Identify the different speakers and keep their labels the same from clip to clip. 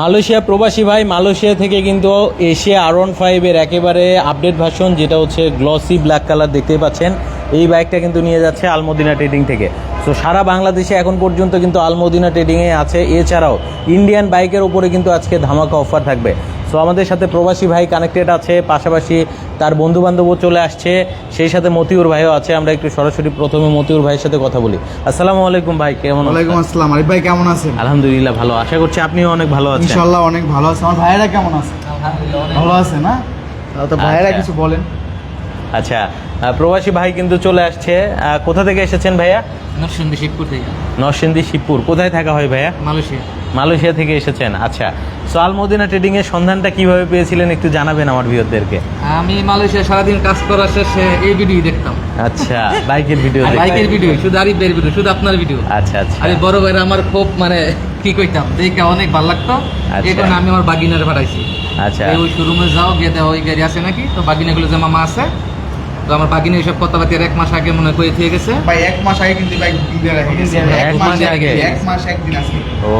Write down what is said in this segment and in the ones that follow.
Speaker 1: Malaysia প্রবাসী ভাই, Malaysia থেকে কিন্তু এশিয়া আর ওয়ান ফাইভের একেবারে আপডেট ভার্সন যেটা হচ্ছে গ্লসি ব্ল্যাক কালার দেখতে পাচ্ছেন। এই বাইকটা কিন্তু নিয়ে যাচ্ছে আলমদিনা ট্রেডিং থেকে। সো সারা বাংলাদেশে এখন পর্যন্ত কিন্তু আলমদিনা ট্রেডিংয়ে আছে। এছাড়াও ইন্ডিয়ান বাইকের ওপরে কিন্তু আজকে ধামাকা অফার থাকবে। সো আমাদের সাথে প্রবাসী ভাই কানেক্টেড আছে পাশাপাশি তার বন্ধু বান্ধবও চলে আসছে সেই সাথে মতিউর ভাইও আছে আমরা একটু সরাসরি প্রথমে মতিউর ভাইয়ের সাথে কথা বলি। আসসালামু আলাইকুম ভাই কেমন আছেন?
Speaker 2: ওয়ালাইকুম আসসালাম আরিফ ভাই কেমন আছেন?
Speaker 1: আলহামদুলিল্লাহ ভালো আশা করছি আপনিও অনেক ভালো আছেন।
Speaker 2: ইনশাল্লাহ অনেক ভালো আছে আমার ভাইয়েরা কেমন আছে? ভালো আছে না? তো ভাইয়েরা
Speaker 1: আচ্ছা।
Speaker 2: কিছু বলেন।
Speaker 1: আচ্ছা প্রবাসী ভাই কিন্তু চলে আসছে কোথা থেকে এসেছেন ভাইয়া?
Speaker 3: নরসিংদী শিবপুর থেকে।
Speaker 1: নরসিংদী শিবপুর কোথায় থাকা হয় ভাইয়া?
Speaker 3: মালয়েশিয়া।
Speaker 1: মালয়েশিয়া থেকে এসেছেন। আচ্ছা সো আলমদিনা ট্রেডিং এর সন্ধানটা কীভাবে পেয়েছিলেন একটু জানাবেন আমার ভিউদেরকে
Speaker 3: আমি মালয়েশিয়া সারাদিন কাজ করার শেষে এই ভিডিও দেখতাম।
Speaker 1: আচ্ছা বাইকের ভিডিও
Speaker 3: বাইকের ভিডিও শুধু আরিফের ভিডিও শুধু আপনার ভিডিও
Speaker 1: আচ্ছা আচ্ছা।
Speaker 3: আরে বড় ভাইরা আমার খুব মানে কি কইতাম দেখে অনেক ভালো লাগতো।
Speaker 1: আচ্ছা।
Speaker 3: এই কারণে আমি আমার বাগিনারে পাঠাইছি।
Speaker 1: আচ্ছা।
Speaker 3: ওই শোরুমে যাও গিয়ে ওই গাড়ি আছে নাকি? তো বাগিনাগুলো যে মামা আছে তো আমার বাগিনা এইসব কথাবার্তি এক মাস আগে মনে করে দিয়ে গেছে।
Speaker 2: ভাই এক মাস আগে কিন্তু ভাই দিয়ে রেখে
Speaker 1: এক মাস আগে?
Speaker 2: এক মাস একদিন আছে
Speaker 1: ও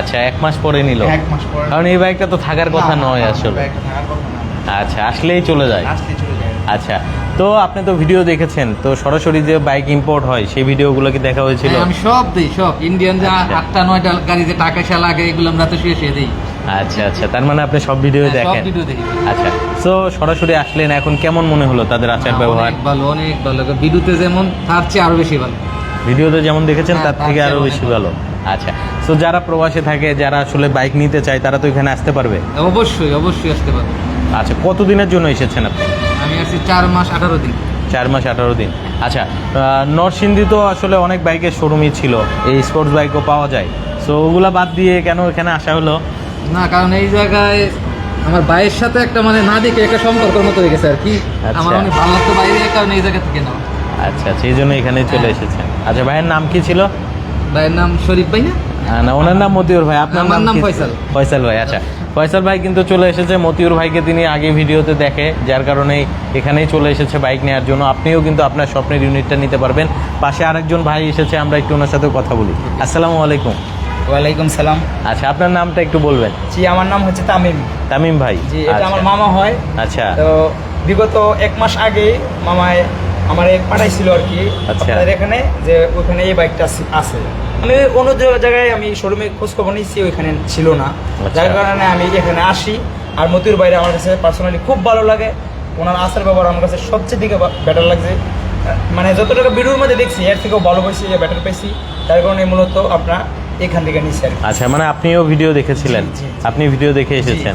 Speaker 1: আচ্ছা এক মাস পরে নিল।
Speaker 2: এক মাস পরে।
Speaker 1: কারণ এই বাইকটা তো থাকার কথা নয় আসলে। আচ্ছা আসলেই চলে যায়।
Speaker 2: আসলে চলে যায়
Speaker 1: আচ্ছা তো আপনি তো ভিডিও দেখেছেন তো সরাসরি যে বাইক ইম্পোর্ট হয় সেই ভিডিওগুলো কি দেখা হয়েছিল?
Speaker 3: হ্যাঁ, আমি সব দিই সব। ইন্ডিয়ান যে
Speaker 1: আচ্ছা।
Speaker 3: আটটা নয়টা গাড়ি যে টাকা সে লাগে এগুলো আমরা তো শুয়ে দিই।
Speaker 1: আচ্ছা আচ্ছা তার মানে আপনি সব ভিডিও
Speaker 3: হ্যাঁ, সব
Speaker 1: দেখেন। আচ্ছা তো সরাসরি আসলেন এখন কেমন মনে হলো তাদের আচার ব্যবহার?
Speaker 3: ভালো অনেক ভালো ভিডিওতে যেমন তার চেয়ে আরও বেশি ভালো।
Speaker 1: ভিডিওতে যেমন দেখেছেন
Speaker 3: হ্যাঁ,
Speaker 1: তার থেকে
Speaker 3: আরও
Speaker 1: বেশি
Speaker 3: ভালো।
Speaker 1: আচ্ছা তো যারা প্রবাসে থাকে যারা আসলে বাইক নিতে চায় তারা তো এখানে আসতে পারবে?
Speaker 3: অবশ্যই অবশ্যই আসতে পারব।
Speaker 1: আচ্ছা কতদিনের জন্য এসেছেন আপনি?
Speaker 3: চার মাস আঠারো দিন।
Speaker 1: চার মাস আঠারো দিন। আচ্ছা নরসিংদী তো আসলে অনেক বাইকের শোরুমই ছিল এই স্পোর্টস বাইকও পাওয়া যায়। সো ওগুলা বাদ দিয়ে কেন এখানে আসা হলো?
Speaker 3: না কারণ এই জায়গায় আমার ভাইয়ের সাথে একটা মানে না দেখে একটা সম্পর্কের মতো হয়ে গেছে আর কি।
Speaker 1: আচ্ছা।
Speaker 3: আমার অনেক ভালো লাগতো বাইরে এই কারণে এই জায়গা থেকে নেওয়া
Speaker 1: আচ্ছা আচ্ছা এই জন্য এখানে চলে
Speaker 3: হ্যাঁ।
Speaker 1: এসেছেন। আচ্ছা ভাইয়ের নাম কি ছিল?
Speaker 3: ভাইয়ের নাম শরীফ ভাই না?
Speaker 1: না ওনার নাম মতিউর ভাই। আপনার
Speaker 3: নাম ফয়সাল।
Speaker 1: ফয়সাল ভাই আচ্ছা। ফয়সাল ভাই কিন্তু চলে এসেছে মতিউর ভাইকে তিনি আগে ভিডিওতে দেখে যার কারণেই এখানেই চলে এসেছে বাইক নেওয়ার জন্য। আপনিও কিন্তু আপনার স্বপ্নের ইউনিটটা নিতে পারবেন। পাশে আরেকজন ভাই এসেছে আমরা একটু ওনার সাথে কথা বলি। আসসালামু আলাইকুম।
Speaker 4: ওয়ালাইকুম সালাম।
Speaker 1: আচ্ছা আপনার নামটা একটু বলবেন।
Speaker 4: জি আমার নাম হচ্ছে তামিম।
Speaker 1: তামিম ভাই
Speaker 4: জি এটা
Speaker 1: আচ্ছা।
Speaker 4: আমার মামা হয়।
Speaker 1: আচ্ছা।
Speaker 4: তো বিগত এক মাস আগে মামায় আমার এক পাঠাইছিল আর কি
Speaker 1: আচ্ছা।
Speaker 4: আপনাদের এখানে যে ওখানে এই বাইকটা আছে। আমি অন্য জায়গায় আমি শোরুমে খোঁজ খবর নিয়েছি ওইখানে ছিল না।
Speaker 1: আচ্ছা।
Speaker 4: যার কারণে আমি এখানে আসি। আর মতির বাইরে আমার কাছে পার্সোনালি খুব ভালো লাগে। ওনার আসার ব্যবহার আমার কাছে সবচেয়ে দিকে বেটার লাগছে। মানে যত টাকা ভিডিওর মধ্যে দেখছি এর থেকেও ভালো পাইছি বেটার পাইছি। তার কারণে মূলত আপনার এখান থেকে নিচ্ছি
Speaker 1: আচ্ছা মানে আপনিও ভিডিও দেখেছিলেন। আপনি ভিডিও দেখে এসেছেন।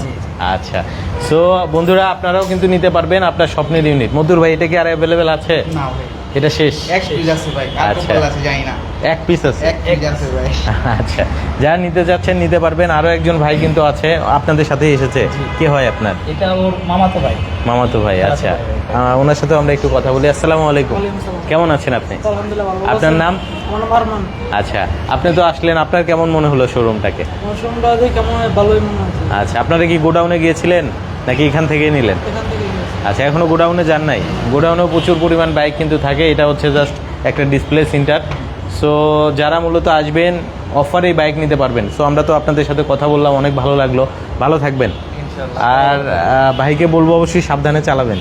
Speaker 1: আচ্ছা। সো বন্ধুরা আপনারাও কিন্তু নিতে পারবেন আপনার স্বপ্নের ইউনিট মধুর ভাই এটা কি আর অ্যাভেলেবেল আছে?
Speaker 2: না ভাই।
Speaker 1: এটা শেষ?
Speaker 2: এক পিস আছে ভাই আর
Speaker 1: আচ্ছা।
Speaker 2: কপাল আছে জানি না।
Speaker 1: এক পিস আছে?
Speaker 2: এক পিস আছে ভাই।
Speaker 1: আচ্ছা। যারা নিতে যাচ্ছেন নিতে পারবেন। আরও একজন ভাই কিন্তু আছে আপনাদের সাথেই এসেছে। কি হয় আপনার?
Speaker 4: এটা ওর মামাতো ভাই।
Speaker 1: মামাতো ভাই আচ্ছা। ওনার সাথে আমরা একটু কথা বলি। আসসালামু আলাইকুম। কেমন আছেন আপনি?
Speaker 5: আলহামদুলিল্লাহ
Speaker 1: আপনার নাম? আচ্ছা। আপনি তো আসলেন আপনার কেমন মনে হলো শোরুমটাকে?
Speaker 5: দেখে কেমন ভালোই মনে হচ্ছে।
Speaker 1: আচ্ছা আপনারা কি গোডাউনে গিয়েছিলেন নাকি এখান থেকেই নিলেন?
Speaker 5: এখান।
Speaker 1: আচ্ছা এখনও গোডাউনে যান নাই? গোডাউনেও প্রচুর পরিমাণ বাইক কিন্তু থাকে এটা হচ্ছে জাস্ট একটা ডিসপ্লে সেন্টার সো যারা মূলত আসবেন অফারে বাইক নিতে পারবেন। সো আমরা তো আপনাদের সাথে কথা বললাম অনেক ভালো লাগল। ভালো থাকবেন। আর বাইকে ভাইকে বলব অবশ্যই সাবধানে চালাবেন।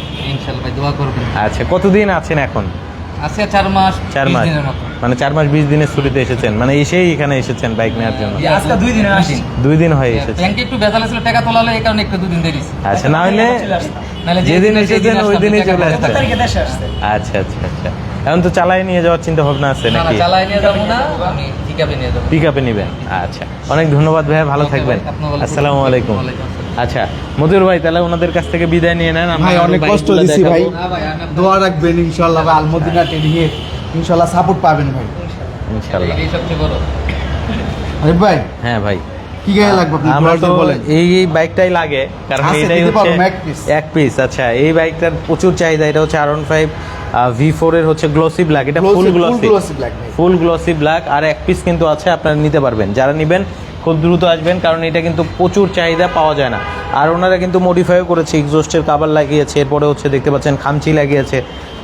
Speaker 1: আচ্ছা কতদিন আছেন এখন?
Speaker 3: আছে চার মাস
Speaker 1: চার
Speaker 3: বিশ
Speaker 1: মাস। মানে চার মাস বিশ দিনের ছুটিতে এসেছেন। মানে এসেই এখানে এসেছেন বাইক নেওয়ার জন্য।
Speaker 4: আজকে দুই দিনে আসি
Speaker 1: দুই দিন হয়ে এসেছে।
Speaker 3: ব্যাংকে একটু বেজাল ছিল টাকা তোলালে এই কারণে একটু দুদিন দেরি হয়েছে।
Speaker 1: আচ্ছা না হলে যেদিন এসেছেন ওই দিনই চলে
Speaker 4: আসছে।
Speaker 1: আচ্ছা আচ্ছা আচ্ছা। এখন তো চালাই নিয়ে যাওয়ার চিন্তা ভাবনা আছে নাকি?
Speaker 3: চালাই নিয়ে যাব না আমি ঠিকাবে নিয়ে যাব।
Speaker 1: পিক আপে নেবেন। আচ্ছা অনেক ধন্যবাদ ভাইয়া ভালো থাকবেন।
Speaker 3: ভাই,
Speaker 1: আসসালামু। আলাইকুম। আচ্ছা মধুর ভাই তাহলে ওনাদের কাছ থেকে বিদায় নিয়ে নেন
Speaker 2: ভাই, অনেক কষ্ট দিছি ভাই। দোয়া রাখবেন ইনশাল্লাহ ভাই আলমদিনা টেডিং এর ইনশাল্লাহ সাপোর্ট পাবেন ভাই।
Speaker 1: ইনশাআল্লাহ।
Speaker 3: এটাই সবচেয়ে বড়।
Speaker 2: আরিফ ভাই
Speaker 1: হ্যাঁ ভাই।
Speaker 2: কি গায়ে লাগবে আপনি?
Speaker 1: আমরা তো
Speaker 2: বলেন।
Speaker 1: এই এই বাইকটাই লাগে কারণ এটাই
Speaker 2: দিতে
Speaker 1: হচ্ছে
Speaker 2: এক piece।
Speaker 1: এক পিস আচ্ছা এই বাইকটার প্রচুর চাহিদা এটা হচ্ছে আর ফাইভ ভি ফোর এর হচ্ছে গ্লসি ব্ল্যাক এটা full glossy full glossy black আর এক পিস কিন্তু আছে আপনারা নিতে পারবেন। যারা নেবেন খুব দ্রুত আসবেন কারণ এটা কিন্তু প্রচুর চাহিদা পাওয়া যায় না। আর ওনারা কিন্তু মডিফাইও করেছে এক্সোস্টের কাবার লাগিয়েছে এরপরে হচ্ছে দেখতে পাচ্ছেন খামচি লাগিয়েছে।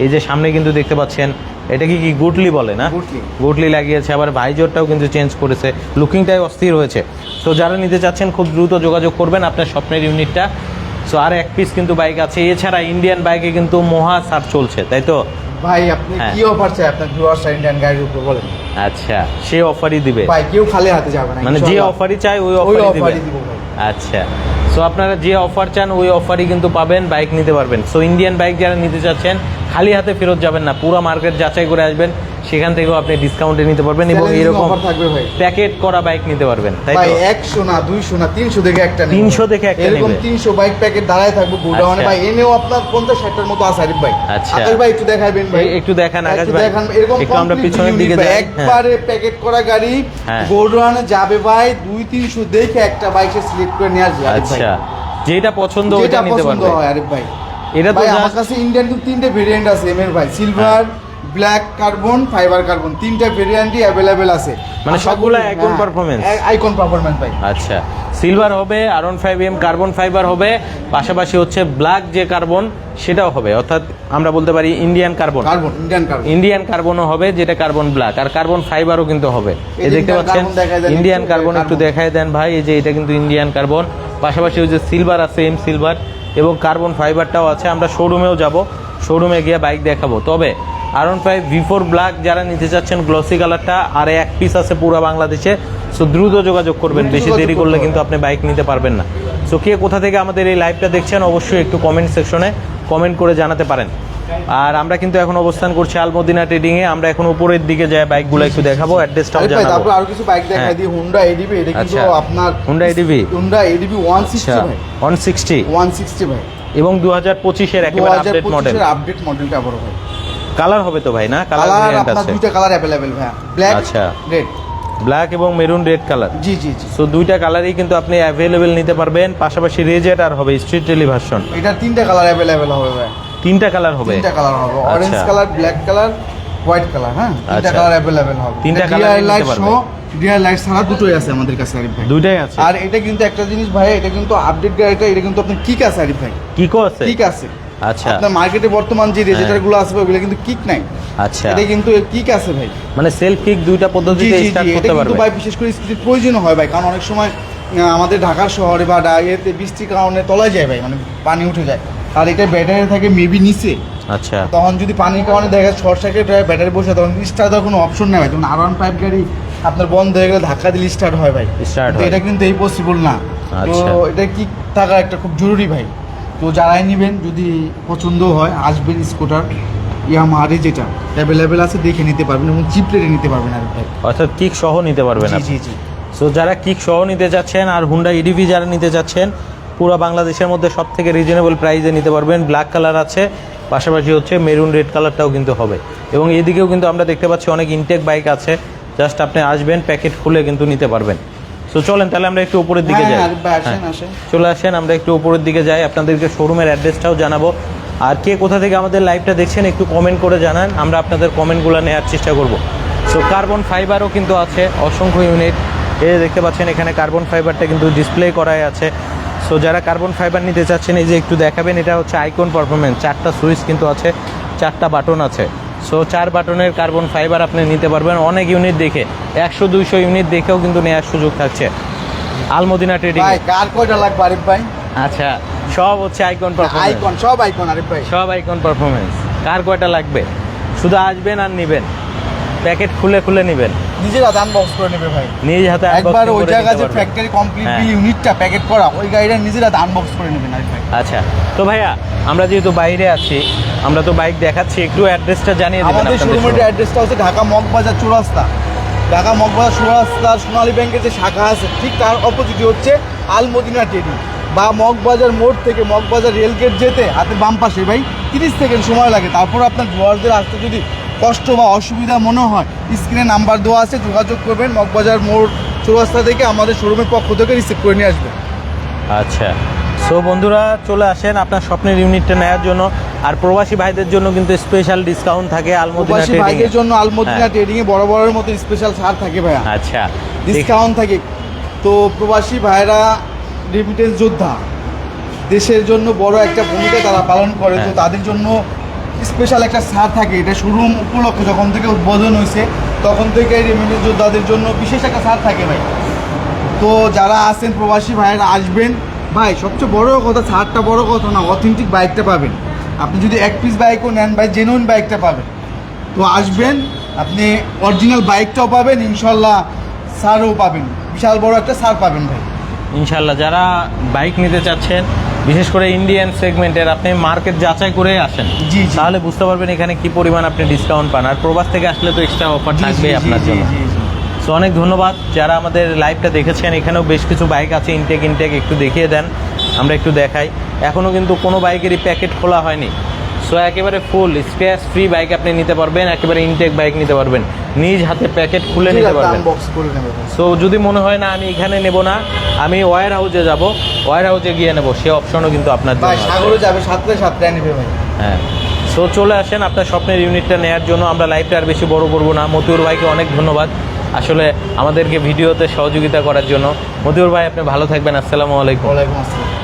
Speaker 1: এই যে সামনে কিন্তু দেখতে পাচ্ছেন এটা কি কি গুটলি বলে না?
Speaker 2: গুটলি।
Speaker 1: গুটলি লাগিয়েছে আবার ভাইজোরটাও কিন্তু চেঞ্জ করেছে। লুকিংটাই অস্থির হয়েছে। তো যারা নিতে চাচ্ছেন খুব দ্রুত যোগাযোগ করবেন আপনার স্বপ্নের ইউনিটটা। সো আর এক পিস কিন্তু বাইক আছে। এছাড়া ইন্ডিয়ান বাইকে কিন্তু মহা সার চলছে তাই তো?
Speaker 2: ভাই আপনি
Speaker 1: হ্যাঁ।
Speaker 2: কি অফার চাই? আপনার ভিউয়ার্স ইন্ডিয়ান গাড়ির উপর বলেন।
Speaker 1: আচ্ছা সে অফারই দিবে।
Speaker 2: ভাই কেউ খালি হাতে যাবে না
Speaker 1: মানে যে। অফারই চাই ওই অফারই দিবে। আচ্ছা সো আপনারা যে অফার চান ওই অফারই কিন্তু পাবেন বাইক নিতে পারবেন। সো ইন্ডিয়ান বাইক যারা নিতে চাচ্ছেন খালি হাতে ফেরত যাবেন না পুরো মার্কেট যাচাই করে আসবেন সেখান থেকেও আপনি ডিসকাউন্টে নিতে পারবেন এবং এরকম
Speaker 2: থাকবে ভাই
Speaker 1: প্যাকেট করা বাইক নিতে পারবেন তাই তো
Speaker 2: একশো না দুইশো না তিনশো দেখে একটা নেবে।
Speaker 1: 300 দেখে একটা
Speaker 2: এরকম
Speaker 1: নেবে।
Speaker 2: তিনশো বাইক প্যাকেট দাঁড়ায় থাকবে গোডাউনে
Speaker 1: আচ্ছা।
Speaker 2: ভাই এনেও আপনার পঞ্চাশ ষাটটার মতো আছে আরিফ ভাই
Speaker 1: আচ্ছা।
Speaker 2: আকাশ ভাই একটু দেখাবেন ভাই
Speaker 1: একটু দেখান আকাশ ভাই।
Speaker 2: দেখান এরকম
Speaker 1: একটু আমরা পিছনের দিকে যাই। হ্যাঁ।
Speaker 2: একবারে প্যাকেট করা গাড়ি
Speaker 1: হ্যাঁ।
Speaker 2: গোডাউনে যাবে ভাই দুই তিনশো দেখে একটা বাইক সিলেক্ট করে নিয়ে আসবে
Speaker 1: আচ্ছা যেটা পছন্দ ওইটা নিতে পারবে
Speaker 2: আরিফ ভাই
Speaker 1: এটা তো
Speaker 2: আমার কাছে ইন্ডিয়ান কিন্তু তিনটে ভেরিয়েন্ট আছে এম এর ভাই। Silver black carbon fibre carbon তিনটা ভেরিয়েন্টই অ্যাভেলেবেল আছে।
Speaker 1: মানে সবগুলা icon performance?
Speaker 2: আইকন পারফরমেন্স ভাই।
Speaker 1: আচ্ছা। সিলভার হবে R one five M carbon fibre হবে পাশাপাশি হচ্ছে ব্ল্যাক যে কার্বন সেটাও হবে। অর্থাৎ আমরা বলতে পারি Indian carbon
Speaker 2: carbon Indian carbon
Speaker 1: Indian কার্বনও হবে যেটা কার্বন ব্ল্যাক আর কার্বন ফাইবারও কিন্তু হবে।
Speaker 2: এই
Speaker 1: দেখতে পাচ্ছেন? ইন্ডিয়ান কার্বন একটু। দেখায় দেন ভাই। এই যে এটা কিন্তু ইন্ডিয়ান কার্বন পাশাপাশি ওই যে সিলভার আছে এম সিলভার এবং কার্বন ফাইবারটাও আছে আমরা শোরুমেও যাব শোরুমে গিয়ে বাইক দেখাবো। তবে R one five V four black যারা নিতে চাচ্ছেন গ্লসি কালারটা আর এক পিস আছে পুরো বাংলাদেশে সো দ্রুত যোগাযোগ করবেন বেশি দেরি করলে কিন্তু আপনি বাইক নিতে পারবেন না। সো কে কোথা থেকে আমাদের এই লাইভটা দেখছেন অবশ্যই একটু কমেন্ট সেকশনে কমেন্ট করে জানাতে পারেন। আর আমরা কিন্তু এখন অবস্থান করছি আলমদিনা ট্রেডিং এ। আমরা এখন উপরের দিকে যাই বাইকগুলো একটু দেখাবো অ্যাড্রেসটাও
Speaker 2: আরিফ ভাই
Speaker 1: জানাব।
Speaker 2: তারপর আরও কিছু বাইক দেখাই
Speaker 1: হ্যাঁ।
Speaker 2: দিই। হুন্ডা এডিবি এটা কিন্তু
Speaker 1: আচ্ছা।
Speaker 2: আপনার
Speaker 1: Honda
Speaker 2: এডিবি ওয়ান
Speaker 1: আচ্ছা
Speaker 2: সিক্সটি ভাই।
Speaker 1: ওয়ান সিক্সটি
Speaker 2: ওয়ান সিক্সটি ভাই।
Speaker 1: এবং দু হাজার পঁচিশের একেবারে আপডেট মডেল
Speaker 2: পঁচিশের আপডেট মডেলটা বড় ভাই।
Speaker 1: কালার হবে তো ভাই না? কালার ভেরিয়েন্ট
Speaker 2: আপনার
Speaker 1: আছে।
Speaker 2: দুইটা কালার অ্যাভেলেবেল ভাই ব্ল্যাক
Speaker 1: আচ্ছা।
Speaker 2: রেড
Speaker 1: ব্ল্যাক এবং মেরুন রেড কালার
Speaker 2: জি জি জি।
Speaker 1: সো দুইটা কালারই কিন্তু আপনি অ্যাভেলেবেল নিতে পারবেন। পাশাপাশি রেজেট আর হবে স্ট্রিট টেলিভার্সন
Speaker 2: এটার তিনটা কালার অ্যাভেলেবেল হবে ভাই।
Speaker 1: তিনটা কালার হবে।
Speaker 2: তিনটা কালার হবে। অরেঞ্জ
Speaker 1: আচ্ছা।
Speaker 2: Colour black colour white colour হ্যাঁ? তিনটা
Speaker 1: আচ্ছা।
Speaker 2: কালার অ্যাভেলেবেল হবে।
Speaker 1: তিনটা
Speaker 2: light
Speaker 1: পারবে।
Speaker 2: সহ রিয়ার লাইট ছাড়া দুটোই আছে আমাদের কাছে আরিফ ভাই।
Speaker 1: দুইটাই আছে।
Speaker 2: আর এটা কিন্তু একটা জিনিস ভাই এটা কিন্তু আপডেট গাড়িটা এটা কিন্তু আপনার কিক আছে আরিফ ভাই।
Speaker 1: কিকো আছে?
Speaker 2: কিক আছে।
Speaker 1: আচ্ছা।
Speaker 2: আপনার মার্কেটে বর্তমান যে রেজিস্টারগুলো আছে ওগুলো কিন্তু কিক নাই।
Speaker 1: আচ্ছা।
Speaker 2: এটা কিন্তু কিক আছে ভাই।
Speaker 1: মানে সেলফ কিক দুইটা পদ্ধতিতে স্টার্ট
Speaker 2: জি এটা কিন্তু ভাই বিশেষ করে স্পিডের প্রয়োজন হয় ভাই কারণ অনেক সময় আমাদের ঢাকার শহরে বা ইয়েতে বৃষ্টির কারণে তলায় যায় ভাই মানে পানি উঠে যায়। আর এটা ব্যাটারি থাকে মেবি নিচে।
Speaker 1: আচ্ছা।
Speaker 2: তখন যদি পানির কারণে দেখা শর্ট সার্কিট হয় ব্যাটারি বসে তখন স্টার্ট কোনো অপশন নেই ভাই? যেমন আর ওয়ান ফাইভ গাড়ি আপনার বন্ধ হয়ে গেলে ধাক্কা দিলে স্টার্ট হয় ভাই। স্টার্ট
Speaker 1: হয়।
Speaker 2: এটা কিন্তু এই পসিবল না। তো
Speaker 1: আচ্ছা।
Speaker 2: এটা কি থাকা একটা খুব জরুরি ভাই। তো যারাই নেবেন যদি পছন্দ হয় আসবেন স্কুটার ইয়ামাহারে যেটা অ্যাভেলেবেল আছে দেখে নিতে পারবেন এবং চিপ রেটে নিতে পারবেন আর ভাই
Speaker 1: অর্থাৎ কিক সহ নিতে পারবেন
Speaker 2: জি জি জি।
Speaker 1: সো যারা কিক সহ নিতে যাচ্ছেন আর হুন্ডা ইডিভি যারা নিতে যাচ্ছেন পুরো বাংলাদেশের মধ্যে সব থেকে রিজনেবল প্রাইসে নিতে পারবেন। ব্ল্যাক কালার আছে পাশাপাশি হচ্ছে মেরুন রেড কালারটাও কিন্তু হবে। এবং এদিকেও কিন্তু আমরা দেখতে পাচ্ছি অনেক ইনটেক বাইক আছে। জাস্ট আপনি আসবেন প্যাকেট খুলে কিন্তু নিতে পারবেন। সো চলেন তাহলে আমরা একটু উপরের দিকে
Speaker 2: হ্যাঁ,
Speaker 1: যাই।
Speaker 2: হ্যাঁ,
Speaker 1: হ্যাঁ। চলে আসেন আমরা একটু উপরের দিকে যাই। আপনাদেরকে শোরুমের অ্যাড্রেসটাও জানাব। আর কে কোথা থেকে আমাদের লাইভটা দেখছেন একটু কমেন্ট করে জানান। আমরা আপনাদের কমেন্টগুলো নেওয়ার চেষ্টা করব। সো কার্বন ফাইবারও কিন্তু আছে অসংখ্য ইউনিট এ দেখতে পাচ্ছেন এখানে কার্বন ফাইবারটা কিন্তু ডিসপ্লে করাই আছে। সো যারা কার্বন ফাইবার নিতে চাচ্ছেন এই যে একটু দেখাবেন এটা হচ্ছে আইকন পারফরমেন্স চারটা সুইচ কিন্তু আছে চারটা বাটন আছে। সো চার বাটনের কার্বন ফাইবার আপনি নিতে পারবেন। অনেক ইউনিট দেখে একশো দুইশো ইউনিট দেখেও কিন্তু নেওয়ার সুযোগ থাকছে। আলমদিনা ট্রেডিং
Speaker 2: কার কয়টা লাগবে আরিফ ভাই?
Speaker 1: আচ্ছা সব হচ্ছে আইকন পারফরমেন্স
Speaker 2: আইকন সব আইকন আরিফ ভাই।
Speaker 1: সব আইকন পারফরমেন্স কার কয়টা লাগবে? শুধু আসবেন আর নেবেন। প্যাকেট খুলে খুলে নেবেন।
Speaker 2: নিজের আদান বক্স করে নেবে ভাই।
Speaker 1: নিজ হাতে
Speaker 2: একবার ওই জায়গা যে ফ্যাক্টরি কমপ্লিট
Speaker 1: হ্যাঁ।
Speaker 2: ইউনিটটা প্যাকেট করা ওই গাড়িটা নিজেরা আনবক্স করে নেবেন আরিফ ভাই।
Speaker 1: আচ্ছা তো ভাইয়া আমরা যেহেতু বাইরে আছি আমরা তো বাইক দেখাচ্ছি একটু অ্যাড্রেসটা জানিয়ে দেবেন
Speaker 2: আমাদের শোরুমের অ্যাড্রেসটা হচ্ছে ঢাকা মগবাজার চৌরাস্তা। ঢাকা মগবাজার চৌরাস্তা সোনালী ব্যাংকের যে শাখা আছে ঠিক তার অপোজিটে হচ্ছে আলমদিনা ট্রেডিং বা মগবাজার মোড় থেকে মগবাজার রেলগেট যেতে হাতে বাম পাশে ভাই তিরিশ সেকেন্ড সময় লাগে। তারপর আপনার ভিউয়ারদের আসতে যদি কষ্ট বা অসুবিধা মনে হয় স্ক্রিনে নাম্বার দেওয়া আছে যোগাযোগ করবেন মগবাজার মোড় চৌরাস্তা থেকে আমাদের শোরুমের পক্ষ থেকে রিসিভ করে নিয়ে আসবেন।
Speaker 1: আচ্ছা। সো বন্ধুরা চলে আসেন আপনার স্বপ্নের ইউনিটটা নেওয়ার জন্য। আর প্রবাসী ভাইদের জন্য কিন্তু স্পেশাল ডিসকাউন্ট থাকে আলমদিনা
Speaker 2: প্রবাসী
Speaker 1: ট্রেডিং
Speaker 2: ভাইদের জন্য আলমদিনা ট্রেডিং এ বড় বড়ের মতো স্পেশাল ছাড় থাকে ভাইয়া।
Speaker 1: আচ্ছা।
Speaker 2: ডিসকাউন্ট থাকে। তো প্রবাসী ভাইরা রেমিটেন্স যোদ্ধা দেশের জন্য বড় একটা ভূমিকা তারা পালন করে। তো
Speaker 1: হ্যাঁ।
Speaker 2: তাদের জন্য স্পেশাল একটা ছাড় থাকে, এটা শোরুম উপলক্ষে যখন থেকে উদ্বোধন হয়েছে তখন থেকে রেমিটেন্স যোদ্ধাদের জন্য বিশেষ একটা ছাড় থাকে ভাই। তো যারা আছেন প্রবাসী ভাইয়েরা, আসবেন। ভাই, সবচেয়ে বড় কথা ছাড়টা বড় কথা না অথেন্টিক বাইকটা পাবেন। আপনি যদি এক পিস বাইকও নেন ভাই জেনুইন বাইকটা পাবেন। তো আসবেন, আপনি অরিজিনাল বাইকটাও পাবেন, ইনশাল্লাহ সারও পাবেন। বিশাল বড় একটা সার পাবেন ভাই।
Speaker 1: ইনশাল্লাহ, যারা বাইক নিতে চাচ্ছেন বিশেষ করে ইন্ডিয়ান সেগমেন্টের আপনি মার্কেট যাচাই করে আসেন।
Speaker 2: জি।
Speaker 1: তাহলে বুঝতে পারবেন এখানে কি পরিমাণ আপনি ডিসকাউন্ট পান। আর প্রবাস থেকে আসলে তো এক্সট্রা অফার থাকবে আপনার জন্য।
Speaker 2: জি, জি।
Speaker 1: সো অনেক ধন্যবাদ। যারা আমাদের লাইভটা দেখেছেন এখানেও বেশ কিছু বাইক আছে ইনটেক ইনটেক একটু দেখিয়ে দেন। আমরা একটু দেখাই। এখনও কিন্তু কোনো বাইকেরই প্যাকেট খোলা হয়নি। সো একেবারে ফুল স্পেস ফ্রি বাইক আপনি নিতে পারবেন একেবারে ইনটেক বাইক নিতে পারবেন। নিজ হাতে প্যাকেট খুলে নিতে পারবেন। সো যদি মনে হয় না আমি এখানে নেব না আমি ওয়ার হাউসে যাব ওয়ার হাউসে গিয়ে নেব সে অপশনও কিন্তু আপনার।
Speaker 2: সাগরে যাবে সাতটায় নেবে। ভাই
Speaker 1: হ্যাঁ। সো চলে আসেন আপনার স্বপ্নের ইউনিটটা নেওয়ার জন্য। আমরা লাইভটা আর বেশি বড় করব না। মতিউর ভাইকে অনেক ধন্যবাদ। আসলে আমাদেরকে ভিডিওতে সহযোগিতা করার জন্য। মতিউর ভাই আপনি ভালো থাকবেন। আসসালামু আলাইকুম।
Speaker 2: ওয়ালাইকুম আসসালাম।